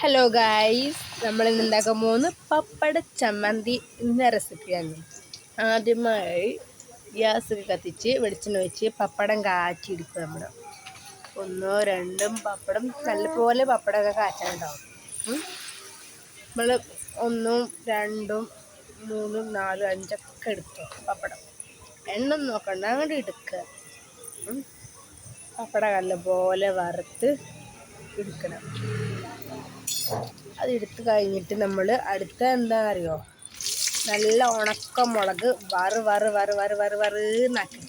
Hello guys നമ്മൾ ഇന്ന് ഉണ്ടാക്കാൻ പോകുന്ന? പപ്പട ചമ്മന്തി എന്ന റെസിപ്പിയാണ് ആദ്യമായി ഗ്യാസ് കത്തിച്ച് വെളിച്ചെണ്ണ വെച്ച് പപ്പടം കാച്ചിയെടുക്കും നമ്മൾ ഒന്നോ രണ്ടും പപ്പടം നല്ലപോലെ പപ്പടമൊക്കെ കാച്ചാനുണ്ടാവും നമ്മൾ ഒന്നും രണ്ടും മൂന്നും നാലും അഞ്ചൊക്കെ എടുത്തു പപ്പടം. എണ്ണ നോക്കണ്ട അങ്ങോട്ട് എടുക്കുക. പപ്പടം നല്ലപോലെ വറുത്ത് എടുക്കണം. അത് എടുത്ത് കഴിഞ്ഞിട്ട് നമ്മൾ അടുത്ത എന്താ അറിയോ നല്ല ഉണക്ക മുളക് വറ് വറ് വറ് വറ് വറ് വറ് എന്നാക്കി.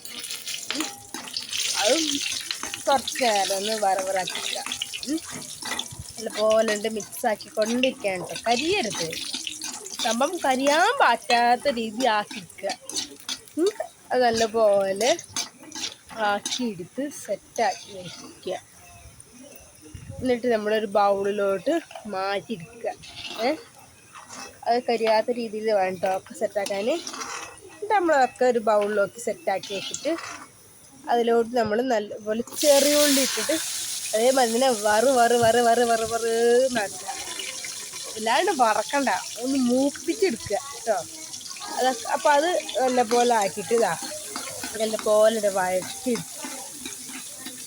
അതും കുറച്ച് നേരം ഒന്ന് വറ് വറാക്കിക്കുക നല്ലപോലെ ഉണ്ട് മിക്സ് ആക്കി കൊണ്ടിരിക്കാൻ കേട്ടോ കരിയരുത്. സംഭവം കരിയാൻ പറ്റാത്ത രീതി ആക്കിക്കുക ഉം. അത് നല്ലപോലെ ആക്കിയെടുത്ത് സെറ്റാക്കി വയ്ക്കുക എന്നിട്ട് നമ്മളൊരു ബൗളിലോട്ട് മാറ്റിയെടുക്കുക. ഏ? അത് കരിയാത്ത രീതിയിൽ വേണം ഒക്കെ സെറ്റാക്കാൻ എന്നിട്ട് നമ്മളൊക്കെ ഒരു ബൗളിലൊക്കെ സെറ്റാക്കി വെച്ചിട്ട് അതിലോട്ട് നമ്മൾ നല്ലപോലെ ചെറിയ ഉള്ളി ഇട്ടിട്ട് അതേമാതിരി തന്നെ വറു വറു വറ് വറു വറു വറ് നടക്കുക എല്ലാവരും വറക്കണ്ട. ഒന്ന് മൂപ്പിച്ചെടുക്കുക കേട്ടോ അതൊക്കെ അപ്പോൾ അത് നല്ലപോലെ ആക്കിയിട്ട് ഇതാ. നല്ലപോലെ വഴറ്റിയെടുക്കുക.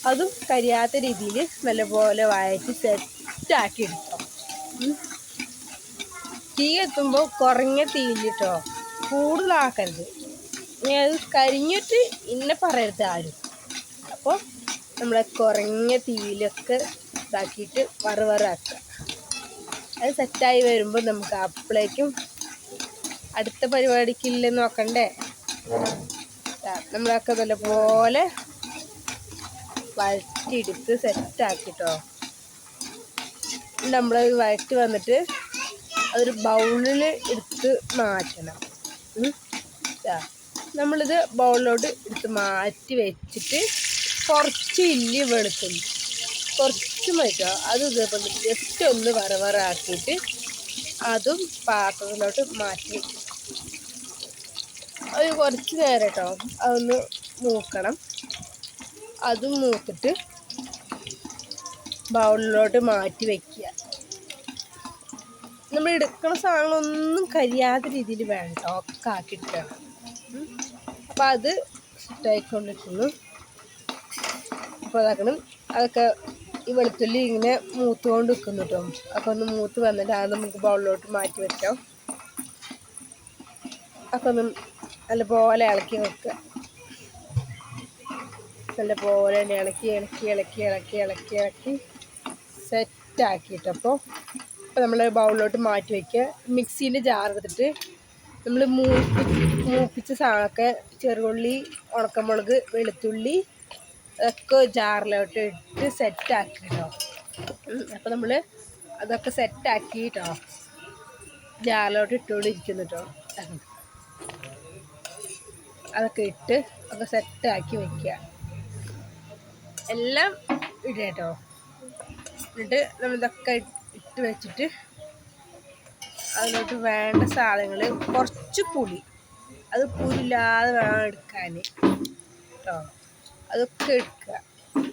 അതും കരിയാത്ത രീതിയിൽ നല്ലപോലെ വഴറ്റി സെറ്റാക്കി എടുക്കാം. തീ എത്തുമ്പോൾ കുറഞ്ഞ തീയിലിട്ടോ കൂടുതലാക്കരുത്. ഇനി അത് കരിഞ്ഞിട്ട് ഇന്നെ പറയരുത് ആരും. അപ്പോൾ നമ്മൾ കുറഞ്ഞ തീയിലൊക്കെ ഇതാക്കിയിട്ട് വറ വറാക്കുക അത് സെറ്റായി വരുമ്പോൾ നമുക്ക് അപ്പോഴേക്കും അടുത്ത പരിപാടിക്കില്ലെന്ന് നോക്കണ്ടേ? നമ്മളൊക്കെ നല്ലപോലെ വഴറ്റിയെടുത്ത് സെറ്റാക്കിട്ടോ. നമ്മൾ വഴറ്റി വന്നിട്ട് അതൊരു ബൗളിൽ എടുത്ത് മാറ്റണം. നമ്മളിത് ബൗളിലോട്ട് എടുത്ത് മാറ്റി വെച്ചിട്ട് കുറച്ച് ഇല്ലി വെളുത്തുള്ളി. കുറച്ച് മതിട്ടോ അത് ഇതേപോലെ ജസ്റ്റ് ഒന്ന് വറവറാക്കിയിട്ട് അതും പാത്രത്തിലോട്ട് മാറ്റി അത് കുറച്ച് നേരം കേട്ടോ അതൊന്ന് മൂക്കണം. അതും മൂത്തിട്ട് ബൗളിലോട്ട് മാറ്റി വയ്ക്കുക നമ്മൾ എടുക്കുന്ന സാധനങ്ങളൊന്നും കരിയാത്ത രീതിയിൽ വേണ്ട ഒക്കെ ആക്കിയിട്ടാണ് അപ്പോൾ അത് സെറ്റായിക്കൊണ്ടിരിക്കുന്നു അപ്പോൾ അതാക്കണം. അതൊക്കെ ഈ വെളുത്തുള്ളി ഇങ്ങനെ മൂത്തുകൊണ്ട് നിൽക്കുന്നു കേട്ടോ. അപ്പോൾ ഒന്ന് മൂത്ത് വന്നിട്ട് അത് നമുക്ക് ബൗളിലോട്ട് മാറ്റി വെക്കാം. അപ്പോൾ ഒന്ന് നല്ലപോലെ ഇളക്കി വെക്കുക. നല്ലപോലെ തന്നെ ഇളക്കി ഇളക്കി ഇളക്കി ഇളക്കി ഇളക്കി ഇളക്കി സെറ്റാക്കിയിട്ടപ്പോൾ അപ്പോൾ നമ്മൾ ബൗളിലോട്ട് മാറ്റി വയ്ക്കുക മിക്സീന്റെ ജാർ എടുത്തിട്ട് നമ്മൾ മൂപ്പി മൂപ്പിച്ച സാധനമൊക്കെ ചെറുള്ളി ഉണക്കമുളക് വെളുത്തുള്ളി ഒക്കെ ജാറിലോട്ട് ഇട്ട് സെറ്റാക്കി കേട്ടോ അപ്പോൾ നമ്മൾ അതൊക്കെ സെറ്റാക്കി കേട്ടോ ജാറിലോട്ട് ഇട്ടുകൊണ്ടിരിക്കുന്നു കേട്ടോ അതൊക്കെ ഇട്ട് ഒക്കെ സെറ്റാക്കി വെക്കുക. എല്ലാം ഇടുക കേട്ടോ എന്നിട്ട് നമ്മളിതൊക്കെ ഇട്ട് വെച്ചിട്ട് അതിലോട്ട് വേണ്ട സാധനങ്ങൾ കുറച്ച് പുളി. അത് പുലില്ലാതെ വേണം എടുക്കാൻ കേട്ടോ അതൊക്കെ എടുക്കുക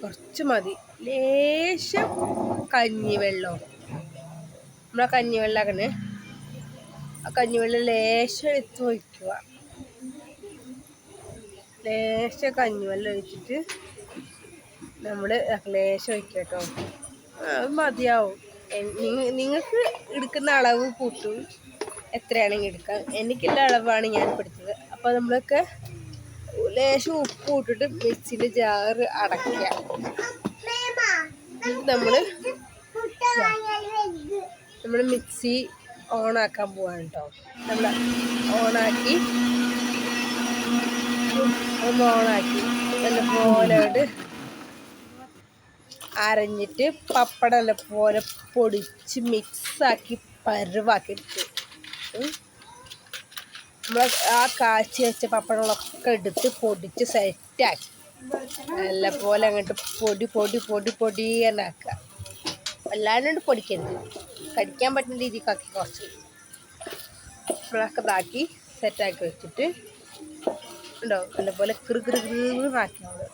കുറച്ച് മതി. ലേശം കഞ്ഞിവെള്ളം. നമ്മളെ അങ്ങനെ ആ കഞ്ഞിവെള്ളം ലേശം എടുത്ത് ഒഴിക്കുക. ലേശം കഞ്ഞിവെള്ളം ഒഴിച്ചിട്ട് നമ്മൾ ലേശം ഒഴിക്കുക കേട്ടോ മതിയാവും. നിങ്ങൾക്ക് എടുക്കുന്ന അളവ് കൂട്ടും. എത്രയാണെങ്കിൽ എടുക്കാം. എനിക്കുള്ള അളവാണ് ഞാൻ പിടിച്ചത് അപ്പോൾ നമ്മളൊക്കെ ലേശം ഉപ്പ് ഇട്ടിട്ട് മിക്സിയിൽ ജാറ് അടയ്ക്കുക നമ്മൾ നമ്മൾ മിക്സി ഓണാക്കാൻ പോവാണ് കേട്ടോ നമ്മൾ ഓണാക്കി ഓണാക്കി. നല്ല പോലെ അരഞ്ഞിട്ട് പപ്പടം പോലെ പൊടിച്ച് മിക്സാക്കി പരുവാക്കി എടുത്ത് നമ്മൾ ആ കാച്ചി വെച്ച പപ്പടങ്ങളൊക്കെ എടുത്ത് പൊടിച്ച് സെറ്റാക്കി. നല്ല പോലെ അങ്ങോട്ട് പൊടി പൊടി പൊടി പൊടി എന്നാക്കുക വല്ലാണ്ട് പൊടിക്കരുത്. കടിക്കാൻ പറ്റുന്ന രീതിക്കാക്കി കുറച്ച്. നമ്മളൊക്കെ ഇതാക്കി സെറ്റാക്കി വെച്ചിട്ട്. ഉണ്ടോ നല്ലപോലെ കൃ കൃ കൃന്നാക്കി നമ്മൾ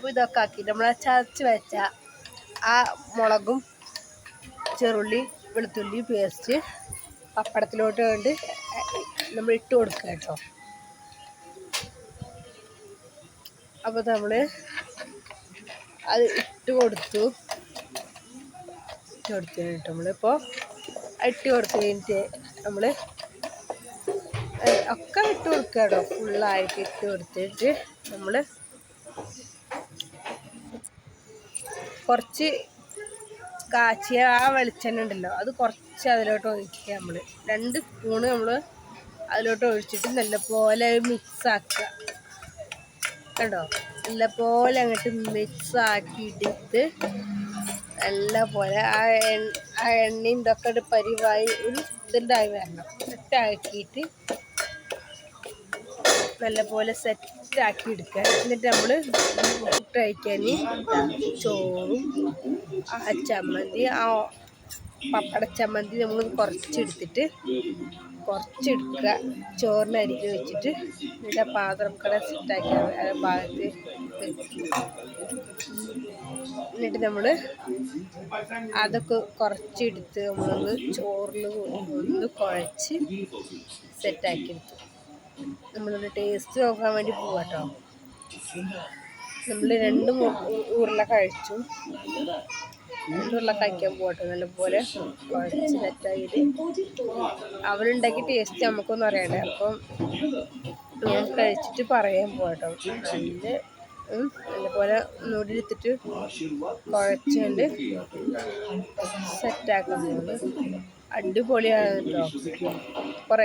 അപ്പോൾ ഇതൊക്കെ ആക്കി. നമ്മൾ ചതച്ച് വെച്ച ആ മുളകും ചെറുള്ളി വെളുത്തുള്ളി പേസ്റ്റ് പപ്പടത്തിലോട്ട് കൊണ്ട് നമ്മൾ ഇട്ട് കൊടുക്കുക കേട്ടോ. അപ്പോൾ നമ്മൾ അത് ഇട്ട് കൊടുത്തു. ഇട്ട് കൊടുത്തു കഴിഞ്ഞിട്ട് നമ്മളിപ്പോൾ ഇട്ട് കൊടുത്ത് കഴിഞ്ഞിട്ട് നമ്മൾ ഒക്കെ ഇട്ട് കൊടുക്കുക കേട്ടോ. ഫുള്ളായിട്ട് ഇട്ട് കൊടുത്തിട്ട് നമ്മൾ കുറച്ച് കാച്ചിയ ആ വെളിച്ചെണ്ണ ഉണ്ടല്ലോ അത് കുറച്ച് അതിലോട്ട് ഒഴിക്കുക നമ്മൾ രണ്ട് സ്പൂണ് നമ്മൾ അതിലോട്ട് ഒഴിച്ചിട്ട് നല്ലപോലെ മിക്സ് ആക്കുക. കണ്ടോ? നല്ലപോലെ അങ്ങോട്ട് മിക്സ് ആക്കിയിട്ടിട്ട് നല്ല പോലെ ആ എണ്ണ ആ എണ്ണയും ഇതൊക്കെ പരിവായി ഒരു ഇതുണ്ടായി വരണം. സെറ്റാക്കിയിട്ട് നല്ലപോലെ സെറ്റാക്കി എടുക്കുക. എന്നിട്ട് നമ്മൾ കഴിക്കാൻ ചോറും ആ ചമ്മന്തി ആ പപ്പട ചമ്മന്തി നമ്മൾ കുറച്ചെടുത്തിട്ട് കുറച്ചെടുക്കുക. ചോറിനരിക്ക് വെച്ചിട്ട് എന്നിട്ട് പാത്രം കട സെറ്റാക്കി ആ ഭാഗത്ത് എന്നിട്ട് നമ്മൾ അതൊക്കെ കുറച്ചെടുത്ത് നമ്മളൊന്ന് ചോറിൽ ഒന്ന് കുഴച്ച് സെറ്റാക്കി എടുത്തു നമ്മളൊന്ന് ടേസ്റ്റ് നോക്കാൻ വേണ്ടി പോവാട്ടോ നമ്മൾ രണ്ട് ഉരുള കഴിച്ചു ഉരുള കഴിക്കാൻ പോകട്ടെ നല്ലപോലെ. കുഴച്ച് സെറ്റാക്കിയിട്ട് അവരുണ്ടാക്കി ടേസ്റ്റ് നമുക്കൊന്നും അറിയണ്ടേ. അപ്പം ഞാൻ കഴിച്ചിട്ട് പറയാൻ പോകട്ടോ നല്ല നല്ലപോലെ ഒന്നുകൂടി എടുത്തിട്ട് കുഴച്ചുകൊണ്ട് സെറ്റാക്കാൻ പോകുന്നത് അടിപൊളിയാണ് കേട്ടോ കുറേ